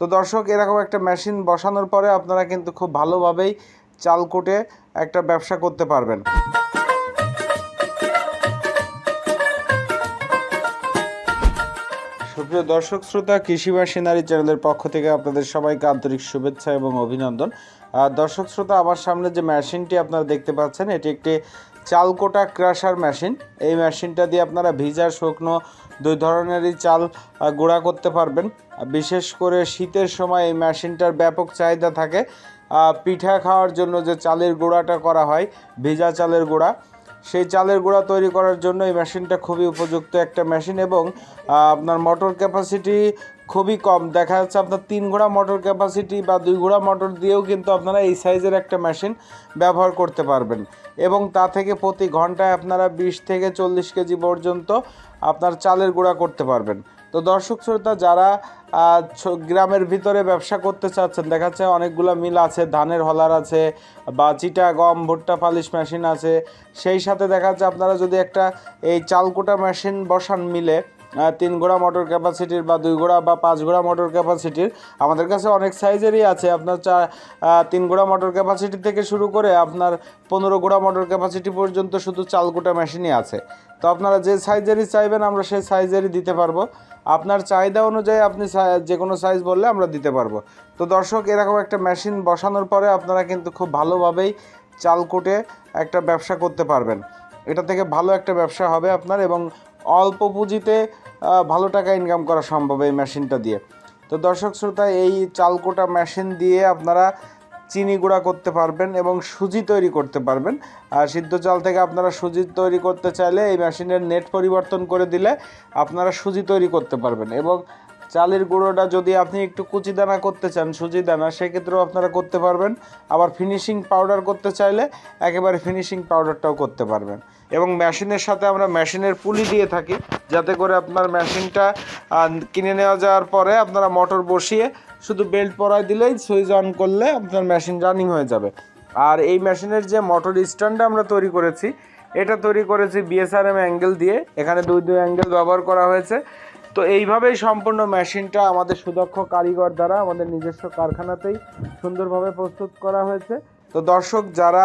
তো দর্শক, এরকম একটা মেশিন বসানোর পরে আপনারা কিন্তু খুব ভালোভাবেই চাল কুটে একটা ব্যবসা করতে পারবেন। সুপ্রিয় দর্শক, শ্রোতা কৃষি মেশিনারি চ্যানেলের পক্ষ থেকে আপনাদের সবাইকে আন্তরিক শুভেচ্ছা এবং অভিনন্দন। দর্শক, শ্রোতা, আমার সামনে যে মেশিনটি আপনারা দেখতে পাচ্ছেন, এটি একটি চাল কোটা ক্রাশার মেশিন। এই মেশিনটা দিয়ে আপনারা ভিজা, শুকনো দুই ধরনেরই চাল গুঁড়া করতে পারবেন। বিশেষ করে শীতের সময় এই মেশিনটার ব্যাপক চাহিদা থাকে। পিঠা খাওয়ার জন্য যে চালের গুঁড়াটা করা হয়, ভিজা চালের গুঁড়া সেই চালের গুঁড়া তৈরি করার জন্য এই মেশিনটা খুবই উপযুক্ত একটা মেশিন এবং আপনার মোটর ক্যাপাসিটি খুবই কম। দেখা যাচ্ছে আপনার তিন ঘোড়া মোটর ক্যাপাসিটি বা দুই ঘোড়া মোটর দিয়েও কিন্তু আপনারা এই সাইজের একটা মেশিন ব্যবহার করতে পারবেন। এবং তা থেকে প্রতি ঘন্টায় আপনারা বিশ থেকে চল্লিশ কেজি পর্যন্ত আপনার চালের গুঁড়া করতে পারবেন। তো দর্শক শ্রোতা, যারা গ্রামের ভিতরে ব্যবসা করতে চাচ্ছেন, দেখা যাচ্ছে অনেকগুলো মিল আছে, ধানের হলার আছে, বা চিটা গম, ভুট্টা পালিশ মেশিন আছে, সেই সাথে দেখা যাচ্ছে আপনারা যদি একটা এই চালকোটা মেশিন বসান মিলে তিন ঘোড়া মোটর ক্যাপাসিটির বা দুই ঘোড়া বা পাঁচ ঘোড়া মোটর ক্যাপাসিটির আমাদের কাছে অনেক সাইজেরই আছে। আপনার চা আহ, তিন ঘোড়া মোটর ক্যাপাসিটি থেকে শুরু করে আপনার পনেরো ঘোড়া মোটর ক্যাপাসিটি পর্যন্ত শুধু চালকুটা মেশিনই আছে। তো আপনারা যে সাইজেরই চাইবেন আমরা সেই সাইজেরই দিতে পারব। আপনার চাহিদা অনুযায়ী আপনি যে কোনো সাইজ বললে আমরা দিতে পারব। তো দর্শক এরকম একটা মেশিন বসানোর পরে আপনারা কিন্তু খুব ভালোভাবেই চাল কুটে একটা ব্যবসা করতে পারবেন। এটা থেকে ভালো একটা ব্যবসা হবে আপনার এবং অল্প পুঁজিতে ভালো টাকা ইনকাম করা সম্ভব এই মেশিনটা দিয়ে। তো দর্শক শ্রোতা, এই চালকোটা মেশিন দিয়ে আপনারা চিনি গুঁড়া করতে পারবেন এবং সুজি তৈরি করতে পারবেন। আর সিদ্ধ চাল থেকে আপনারা সুজি তৈরি করতে চাইলে এই মেশিনের নেট পরিবর্তন করে দিলে আপনারা সুজি তৈরি করতে পারবেন এবং চালের গুঁড়োটা যদি আপনি একটু কুচি দানা করতে চান, সুজি দানা, সেক্ষেত্রেও আপনারা করতে পারবেন। আবার ফিনিশিং পাউডার করতে চাইলে একেবারে ফিনিশিং পাউডারটাও করতে পারবেন। এবং মেশিনের সাথে আমরা মেশিনের পুলি দিয়ে থাকি, যাতে করে আপনার মেশিনটা কিনে নেওয়া যাওয়ার পরে আপনারা মোটর বসিয়ে শুধু বেল্ট পরায় দিলেই সুইচ অন করলে আপনার মেশিন রানিং হয়ে যাবে। আর এই মেশিনের যে মোটর স্ট্যান্ডটা আমরা তৈরি করেছি, এটা তৈরি করেছি বিএসআরএম অ্যাঙ্গেল দিয়ে। এখানে দুই দুই অ্যাঙ্গেল ব্যবহার করা হয়েছে। তো এইভাবেই সম্পূর্ণ মেশিনটা আমাদের সুদক্ষ কারিগর দ্বারা আমাদের নিজস্ব কারখানাতেই সুন্দরভাবে প্রস্তুত করা হয়েছে। তো দর্শক, যারা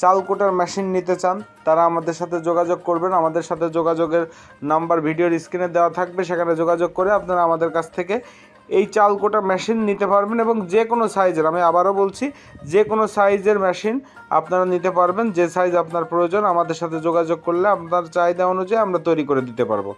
চাল কোটার মেশিন নিতে চান, তারা আমাদের সাথে যোগাযোগ করবেন। আমাদের সাথে যোগাযোগের নাম্বার ভিডিওর স্ক্রিনে দেওয়া থাকবে। সেখানে যোগাযোগ করে আপনারা আমাদের কাছ থেকে এই চাল কোটা মেশিন নিতে পারবেন এবং যে কোনো সাইজের, আমি আবারও বলছি, যে কোনো সাইজের মেশিন আপনারা নিতে পারবেন। যে সাইজ আপনার প্রয়োজন, আমাদের সাথে যোগাযোগ করলে আপনার চাহিদা অনুযায়ী আমরা তৈরি করে দিতে পারব।